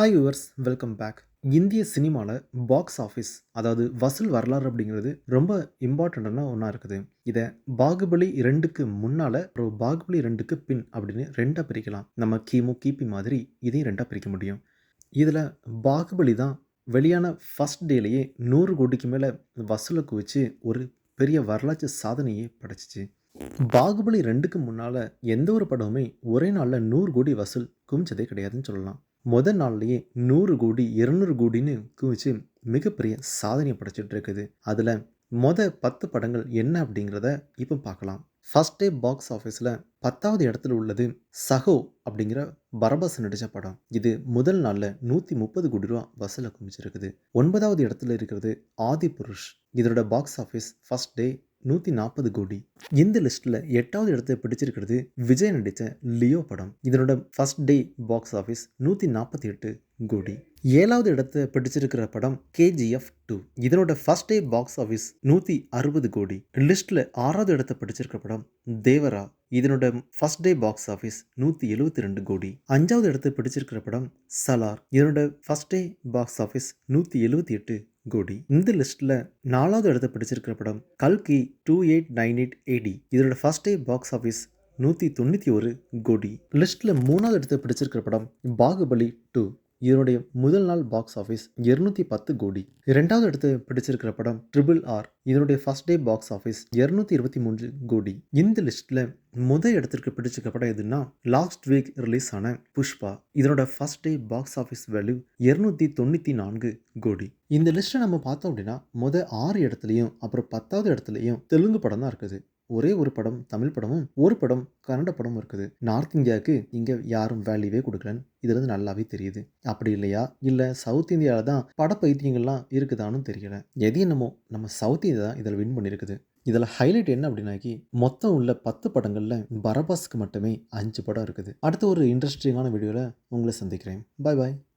Hi viewers welcome back இந்திய சினிமாவில் box office அதாவது வசூல் வரலாறு அப்படிங்கிறது ரொம்ப இம்பார்ட்டண்ட்டான ஒன்றா இருக்குது. இதை பாகுபலி ரெண்டுக்கு முன்னால் அப்புறம் பாகுபலி ரெண்டுக்கு பின் அப்படின்னு ரெண்டாக பிரிக்கலாம். நம்ம கிமு கிபி மாதிரி இதையும் ரெண்டாக பிரிக்க முடியும். இதில் பாகுபலி தான் வெளியான ஃபஸ்ட் டேலேயே நூறு கோடிக்கு மேலே வசூலை குவிச்சு ஒரு பெரிய வரலாற்று சாதனையை படைச்சிச்சு. பாகுபலி ரெண்டுக்கு முன்னால் எந்த ஒரு படமுமே ஒரே நாளில் நூறு கோடி வசூல் குவிச்சதே கிடையாதுன்னு சொல்லலாம். முதல் நாள்லேயே நூறு கோடி இருநூறு கோடின்னு குவிச்சு மிகப்பெரிய சாதனையை படைச்சிட்டு இருக்குது. அதில் மொத பத்து படங்கள் என்ன அப்படிங்கிறத இப்போ பார்க்கலாம். ஃபஸ்ட் டே பாக்ஸ் ஆஃபீஸில் பத்தாவது இடத்துல உள்ளது சஹோ அப்படிங்கிற பரபாஸ் நடித்த படம். இது முதல் நாளில் நூற்றி முப்பது கோடி ரூபா வசூலை குமிச்சிருக்குது ஒன்பதாவது இடத்துல இருக்கிறது ஆதி புருஷ் இதோட பாக்ஸ் ஆஃபீஸ் ஃபர்ஸ்ட் டே நூற்றி நாற்பது கோடி. இந்த லிஸ்ட்டில் எட்டாவது இடத்தை பிடிச்சிருக்கிறது விஜய் நடித்த லியோ படம். இதனோட ஃபர்ஸ்ட் டே பாக்ஸ் ஆஃபீஸ் நூற்றி நாற்பத்தி எட்டு கோடி. ஏழாவது இடத்தை பிடிச்சிருக்கிற படம் கேஜிஎஃப் டூ இதனோட ஃபர்ஸ்ட் டே பாக்ஸ் ஆஃபீஸ் நூற்றி அறுபது கோடி. லிஸ்ட்டில் ஆறாவது இடத்தை பிடிச்சிருக்கிற படம் தேவரா. இதனோட ஃபர்ஸ்ட் டே பாக்ஸ் ஆஃபீஸ் நூற்றி எழுபத்தி ரெண்டு கோடி. அஞ்சாவது இடத்தை பிடிச்சிருக்கிற படம் சலார். இதனோட ஃபர்ஸ்ட் டே பாக்ஸ் ஆஃபீஸ் நூற்றி எழுபத்தி எட்டு கோடி. இந்த லிஸ்ட்டில் நாலாவது இடத்தை பிடிச்சிருக்கிற படம் கல்கி two eight nine eight AD இதோட ஃபர்ஸ்ட் டே பாக்ஸ் ஆஃபீஸ் நூற்றி தொண்ணூற்றி ஒரு கோடி. லிஸ்ட்டில் மூணாவது இடத்த பிடிச்சிருக்கிற படம் பாகுபலி டூ இதனுடைய முதல் நாள் பாக்ஸ் ஆஃபீஸ் இருநூத்தி பத்து கோடி. இரண்டாவது இடத்து பிடிச்சிருக்கிற படம் ட்ரிபிள் ஆர் இதனுடைய ஃபர்ஸ்ட் டே பாக்ஸ் ஆஃபீஸ் இருநூத்தி இருபத்தி மூன்று கோடி. இந்த லிஸ்ட்டில் முதல் இடத்திற்கு பிடிச்சிருக்க படம் எதுன்னா லாஸ்ட் வீக் ரிலீஸ் ஆன புஷ்பா. இதனோட first day box office value இருநூத்தி தொண்ணூற்றி நான்கு கோடி. இந்த லிஸ்ட்டை நம்ம பார்த்தோம் அப்படின்னா முத ஆறு இடத்துலையும் அப்புறம் பத்தாவது இடத்துலையும் தெலுங்கு படம் தான் இருக்குது. ஒரே ஒரு படம் தமிழ் படமும் ஒரு படம் கன்னட படமும் இருக்குது. நார்த் இந்தியாவுக்கு இங்கே யாரும் வேல்யூவே கொடுக்கலன்னு இதுலேருந்து நல்லாவே தெரியுது. அப்படி இல்லையா? இல்லை சவுத் இந்தியாவில் தான் படப்பைத்தியங்கள்லாம் பைத்தியங்கள்லாம் தெரியல. எது என்னமோ நம்ம சவுத் இந்தியா தான் இதில் வின் பண்ணியிருக்குது இதில் ஹைலைட் என்ன அப்படின்னாக்கி மொத்தம் உள்ள பத்து படங்களில் பரபாஸ்க்கு மட்டுமே அஞ்சு படம் இருக்குது. அடுத்த ஒரு இன்ட்ரெஸ்டிங்கான வீடியோவில் உங்களை சந்திக்கிறேன். பாய் பாய்